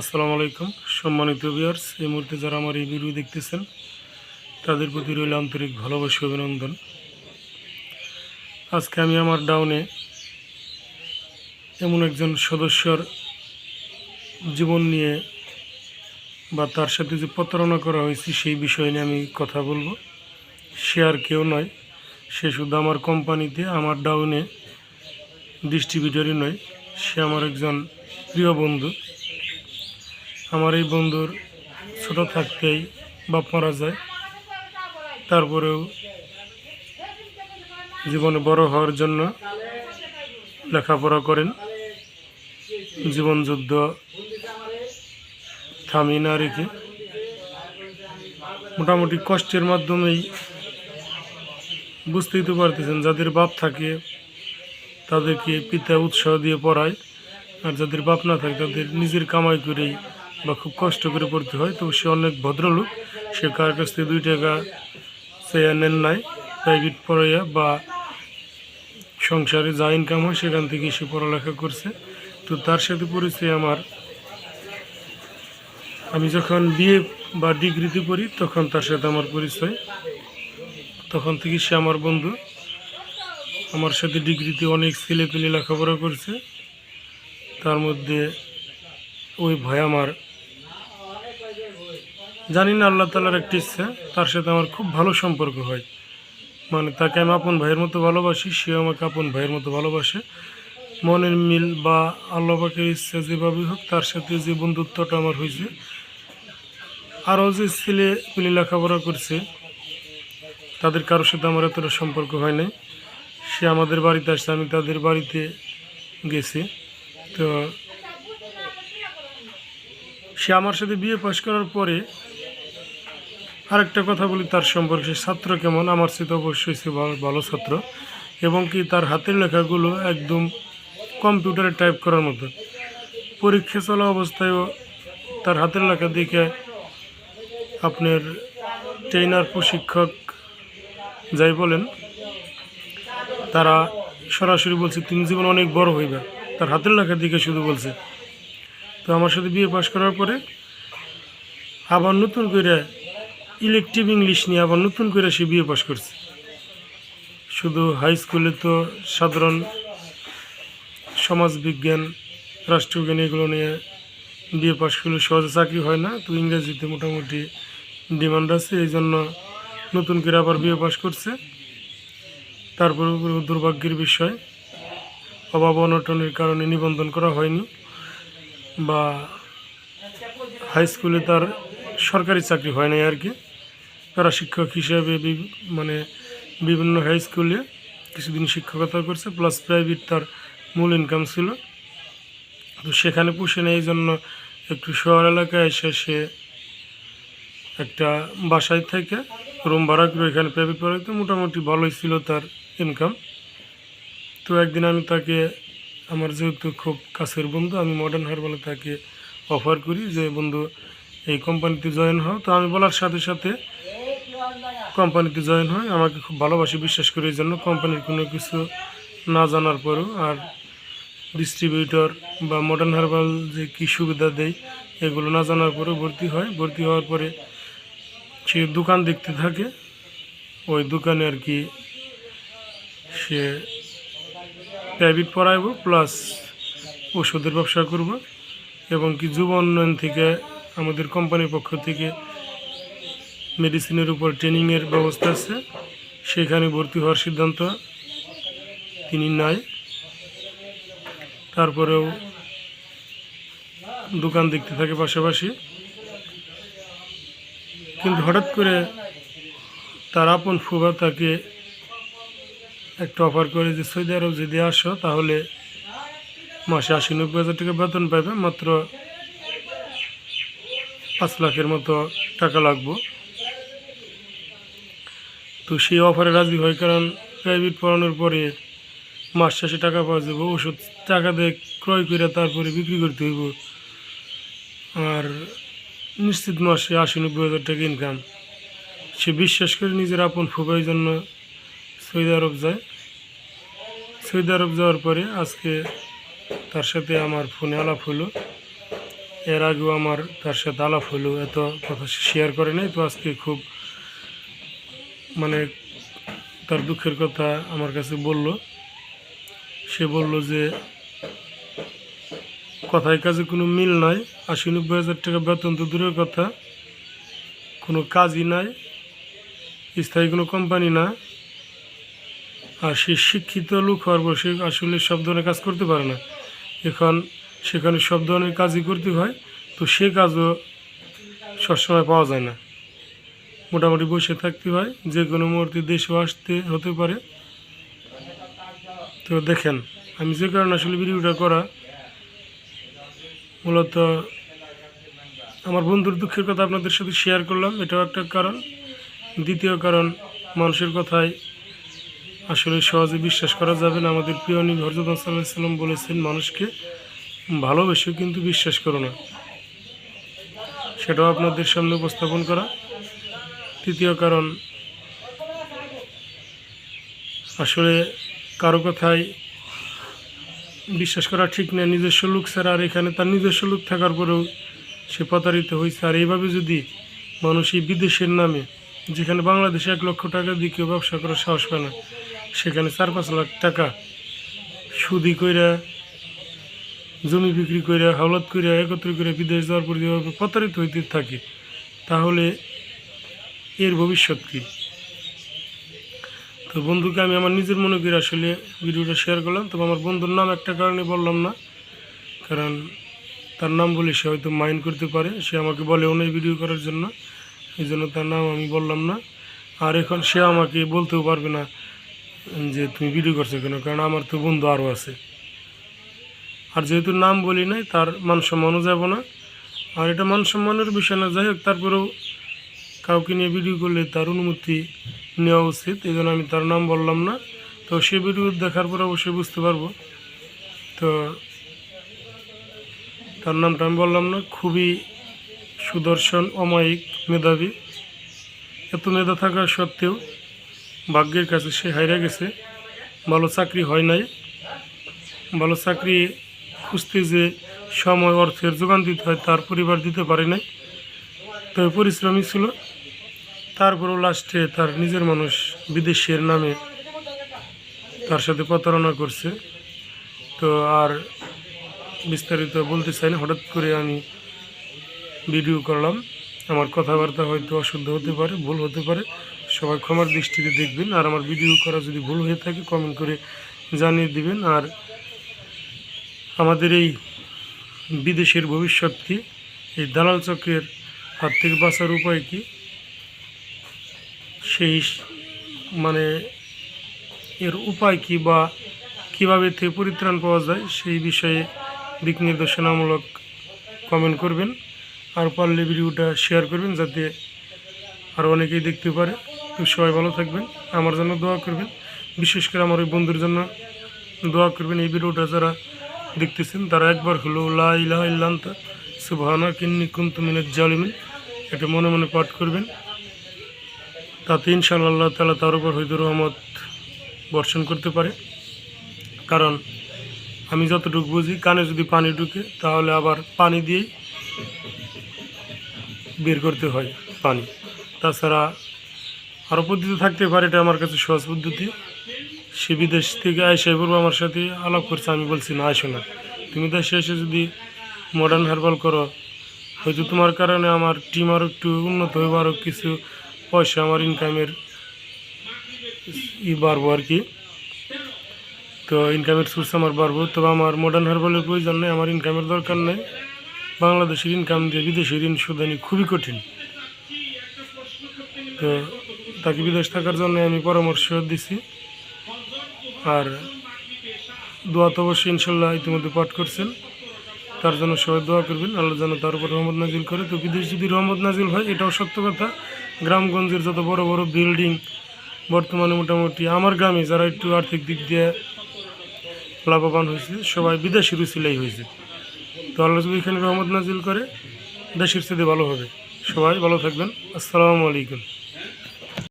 আসসালামু আলাইকুম। সম্মানিত ভিউয়ার্স এই মুহূর্তে যারা আমার এই ভিডিও দেখতেছেন, তাদের প্রতি রইল আন্তরিক ভালোবাসি অভিনন্দন। আজকে আমি আমার ডাউনে এমন একজন সদস্যর জীবন নিয়ে বা তার সাথে যে প্রতারণা করা হয়েছে, সেই বিষয় নিয়ে আমি কথা বলব। সে আর কেউ নয়, সে শুধু আমার কোম্পানিতে আমার ডাউনে ডিস্ট্রিবিউটরই নয়, সে আমার একজন প্রিয় বন্ধু। আমার এই বন্ধুর ছোট থাকতেই বাপ মারা যায়। তারপরেও জীবনে বড় হওয়ার জন্য লেখাপড়া করেন। জীবন যুদ্ধ থামিয়ে না রেখে মোটামুটি কষ্টের মাধ্যমেই বুঝতেই তো পারতেছেন, যাদের বাপ থাকে তাদেরকে পিতা উৎসাহ দিয়ে পড়ায়, আর যাদের বাপ না থাকে তাদের নিজের কামাই করেই বা খুব কষ্ট করে পড়তে হয়, তো সে অনেক ভদ্রলোক। সে কার কাছ থেকে দুই টাকা চেয়ে নেন নাই প্রাইভেট পড়াইয়া বা সংসারে যা ইনকাম হয় সেখান থেকে সে পড়ালেখা করছে। তো তার সাথে পরিচয় আমার। আমি যখন বিয়ে বা ডিগ্রিতে পড়ি, তখন তার সাথে আমার পরিচয়। তখন থেকে সে আমার বন্ধু। আমার সাথে ডিগ্রিতে অনেক ছেলে পেলে লেখাপড়া করছে। তার মধ্যে ওই ভয় আমার জানি না আল্লাহ তালার একটি ইচ্ছা, তার সাথে আমার খুব ভালো সম্পর্ক হয়। মানে তাকে আমি আপন ভাইয়ের মতো ভালোবাসি সে আমাকে আপন ভাইয়ের মতো ভালোবাসে। মনের মিল বা আল্লাহ পাকের ইচ্ছা যেভাবে হোক, তার সাথে যে বন্ধুত্বটা আমার হয়েছে, আরও যে ছেলে পেলে লেখাপড়া করছে, তাদের কারোর সাথে আমার এতটা সম্পর্ক হয় নাই। সে আমাদের বাড়িতে আসছে, আমি তাদের বাড়িতে গেছি। তো সে আমার সাথে বিয়ে পাশ করার পরে আরেকটা কথা বলি, তার সম্পর্কে সে ছাত্র কেমন? আমার সাথে অবশ্যই সে ভালো ভালো ছাত্র। এবং কি তার হাতের লেখাগুলো একদম কম্পিউটারে টাইপ করার মতো। পরীক্ষা চলা অবস্থায়ও তার হাতের লেখা দেখে আপনার ট্রেনার প্রশিক্ষক যাই বলেন, তারা সরাসরি বলছে, তুমি জীবন অনেক বড় হইবে। তার হাতের লেখার দিকে শুধু বলছে, তো আমার সাথে বিয়ে পাশ করার পরে আবার নতুন করে ইলেকটিভ ইংলিশ নিয়ে আবার নতুন করে সে বিয়ে পাশ করছে। শুধু হাই স্কুলে তো সাধারণ সমাজবিজ্ঞান রাষ্ট্রবিজ্ঞান এগুলো নিয়ে বিয়ে পাশ করলে সহজে চাকরি হয় না, তো ইংরেজিতে মোটামুটি ডিমান্ড আছে, এই জন্য নতুন করে আবার বিয়ে পাশ করছে। তারপর দুর্ভাগ্যের বিষয়, অভাব অনটনের কারণে নিবন্ধন করা হয়নি, বা হাই স্কুলে তার সরকারি চাকরি হয় নাই আর কি। তারা শিক্ষক হিসাবে মানে বিভিন্ন হাই স্কুলে কিছুদিন শিক্ষকতা করছে প্লাস প্রাইভেট তার মূল ইনকাম ছিল। তো সেখানে পুষে নেই এই জন্য একটু শহর এলাকায় এসে সে একটা বাসায় থেকে রুম ভাড়া করে এখানে প্রাইভেট পড়াইতে, মোটামুটি ভালোই ছিল তার ইনকাম তো একদিন আমি তাকে, আমার যেহেতু খুব কাছের বন্ধু, আমি মডার্ন হারবালে তাকে অফার করি যে, বন্ধু এই কোম্পানিতে জয়েন হও। তো আমি বলার সাথে সাথে কোম্পানিতে জয়েন হয় আমাকে খুব ভালোবাসে বিশ্বাস করে এই জন্য কোম্পানির কোনো কিছু না জানার পরও আর ডিস্ট্রিবিউটর বা মডার্ন হারবাল যে কী সুবিধা দেয়, এগুলো না জানার পরেও ভর্তি হয়। ভর্তি হওয়ার পরে সে দোকান দেখতে থাকে। ওই দোকানে আর কি সে প্রাইভেট পড়াইব প্লাস ওষুধের ব্যবসা করব এবং কি যুব উন্নয়ন থেকে আমাদের কোম্পানির পক্ষ থেকে মেডিসিনের উপর ট্রেনিংয়ের ব্যবস্থা আছে। সেখানে ভর্তি হওয়ার সিদ্ধান্ত তিনি নাই তারপরেও দোকান দেখতে থাকে পাশাপাশি। কিন্তু হঠাৎ করে তার আপন ফুবা তাকে একটা অফার করে যে সৌদি আরব যদি আসো তাহলে মাসে আশি নব্বই হাজার টাকা বেতন পাবে মাত্র পাঁচ লাখের মতো টাকা লাগবো। তো সেই অফারে রাজি হয়, কারণ প্রাইভেট পড়ানোর পরে মাস শেষে টাকা পাওয়া যাবে, ওষুধ টাকা দিয়ে ক্রয় করে তারপরে বিক্রি করতে হইব। আর নিশ্চিত মাসে আশি নব্বই হাজার টাকা ইনকাম সে বিশ্বাস করে নিজের আপন ফুবাই জন্য সৌদি আরব যায়। সৌদি আরব যাওয়ার পরে আজকে তার সাথে আমার ফোনে আলাপ হলো। এর আগেও আমার তার সাথে আলাপ হলো, এত কথা শেয়ার করে নাই। তো আজকে খুব মানে তার দুঃখের কথা আমার কাছে বলল। সে বলল যে, কথায় কাজে কোনো মিল নাই, আশি নব্বই হাজার টাকা বেতন তো দূরের কথা, কোনো কাজই নাই, স্থায়ী কোনো কোম্পানি না, আর সে শিক্ষিত লোক হওয়ার পর সে আসলে সব ধরনের কাজ করতে পারে না। এখন সেখানে সব ধরনের কাজই করতে হয়, তো সে কাজও সবসময় পাওয়া যায় না। মোটামুটি বসে থাকতে হয়, যে কোনো মুহূর্তে দেশেও আসতে হতে পারে। তো দেখেন, আমি যে কারণে আসলে ভিডিওটা করা, মূলত আমার বন্ধুর দুঃখের কথা আপনাদের সাথে শেয়ার করলাম, এটাও একটা কারণ। দ্বিতীয় কারণ, মানুষের কথায় আসলে সহজে বিশ্বাস করা যাবে না। আমাদের প্রিয় নবী হরজত সাল্লাহ সাল্লাম বলেছেন, মানুষকে ভালোবেসেও কিন্তু বিশ্বাস করো না। সেটাও আপনাদের সামনে উপস্থাপন করা। তৃতীয় কারণ, আসলে কারও কথায় বিশ্বাস করা ঠিক না, নিজস্ব লোক ছাড়া আর এখানে তার নিজস্ব লোক থাকার পরেও সে প্রতারিত হয়েছে আর এইভাবে যদি মানুষ এই বিদেশের নামে, যেখানে বাংলাদেশে এক লক্ষ টাকা দিয়ে কেউ ব্যবসা করার সাহস পায় না, সেখানে চার পাঁচ লাখ টাকা সুদি কইরা জমি বিক্রি করে, হাওলাত করে, একত্র করে বিদেশ যাওয়ার পর যেভাবে প্রতারিত হইতে থাকে, তাহলে এর ভবিষ্যৎ কী? তো বন্ধুকে আমি আমার নিজের মনে করে আসলে ভিডিওটা শেয়ার করলাম। তবে আমার বন্ধুর নাম একটা কারণে বললাম না, কারণ তার নাম বলে সে হয়তো মাইন্ড করতে পারে। সে আমাকে বলে অনেক ভিডিও করার জন্য, এই জন্য তার নাম আমি বললাম না। আর এখন সে আমাকে বলতেও পারবে না যে তুমি ভিডিও করছ কেন, কারণ আমার তো বন্ধু আরও আছে। আর যেহেতু নাম বলি নাই, তার মান সম্মানও যাব না। আর এটা মান সম্মানের বিষয় না, যাই হোক, তারপরেও কাউকে নিয়ে ভিডিও করলে তার অনুমতি নেওয়া উচিত এই আমি তার নাম বললাম না। তো সে ভিডিও দেখার পর অবশ্যই বুঝতে পারব। তো তার নামটা আমি বললাম না, খুবই সুদর্শন, অমায়িক মেধাবী। এত মেধা থাকা সত্ত্বেও ভাগ্যের কাছে সে হাইরা গেছে। ভালো চাকরি হয় নাই। ভালো চাকরি খুঁজতে যে সময় অর্থের যোগান দিতে হয়, তার পরিবার দিতে পারে নাই। তবে পরিশ্রমী ছিল। তারপরেও লাস্টে তার নিজের মানুষ বিদেশের নামে তার সাথে প্রতারণা করছে। তো আর বিস্তারিত বলতে চাই না, হঠাৎ করে আমি ভিডিও করলাম। আমার কথাবার্তা হয়তো অশুদ্ধ হতে পারে, ভুল হতে পারে। সবাই ক্ষমার দৃষ্টিতে দেখবেন। আর আমার ভিডিও করা যদি ভুল হয়ে থাকে কমেন্ট করে জানিয়ে দিবেন। আর আমাদের এই বিদেশের ভবিষ্যৎ কী? এই দালাল চক্রের হাত থেকে বাঁচার উপায় কী? সেই মানে এর উপায় কী বা কীভাবে থেকে পরিত্রাণ পাওয়া যায় সেই বিষয়ে দিক নির্দেশনামূলক কমেন্ট করবেন। আর পারলে ভিডিওটা শেয়ার করবেন যাতে আর অনেকেই দেখতে পারে। সবাই ভালো থাকবেন, আমার জন্য দোয়া করবেন। বিশেষ করে আমার ওই বন্ধুর জন্য দোয়া করবেন। এই ভিডিওটা যারা দেখতেছেন, তারা একবার হলো, লা ইলাহা ইল্লান্তা সুবহানা কিন্নি জালিমিন। এটা মনে মনে পাঠ করবেন। তাতে আল্লাহ তালা তার উপর হয়তো রহমত বর্ষণ করতে পারে। কারণ আমি যতটুকু বুঝি, কানে যদি পানি ঢুকে, তাহলে আবার পানি দিয়েই বের করতে হয় পানি। তাছাড়া আরও পদ্ধতি থাকতে পারে, এটা আমার কাছে সহজ পদ্ধতি। সে বিদেশ থেকে আইসে বলব আমার সাথে আলাপ করছে, আমি বলছি, না আসো না। তুমি দেশে এসে যদি মডার্ন হার্বাল করো, হয়তো তোমার কারণে আমার টিম আরও একটু উন্নত হইব আরও কিছু পয়সা আমার ইনকামের ই বাড়বো আর কি। তো ইনকামের সোর্স আমার বাড়বো। তবে আমার মডার্ন হার্বালের প্রয়োজন নেই, আমার ইনকামের দরকার নেই। বাংলাদেশের ইনকাম দিয়ে বিদেশি ঋণ শোধানি খুবই কঠিন। তো তাকে বিদেশ থাকার জন্য আমি পরামর্শ দিছি। আর দোয়া তো অবশ্যই ইনশাল্লাহ ইতিমধ্যে পাঠ করছেন। তার জন্য সবাই দোয়া করবেন, আল্লাহ যেন তার উপর রহমত নাজিল করে। তো বিদেশ যদি রহমত নাজিল হয়, এটাও সত্য কথা। গ্রামগঞ্জের যত বড় বড় বিল্ডিং, বর্তমানে মোটামুটি আমার গ্রামে যারা একটু আর্থিক দিক দিয়ে লাভবান হয়েছে, সবাই বিদেশি রুচিলাই হয়েছে। তো আল্লাহ যদি এখানে রহমত নাজিল করে, দেশের সাথে ভালো হবে। সবাই ভালো থাকবেন। আসসালামু আলাইকুম।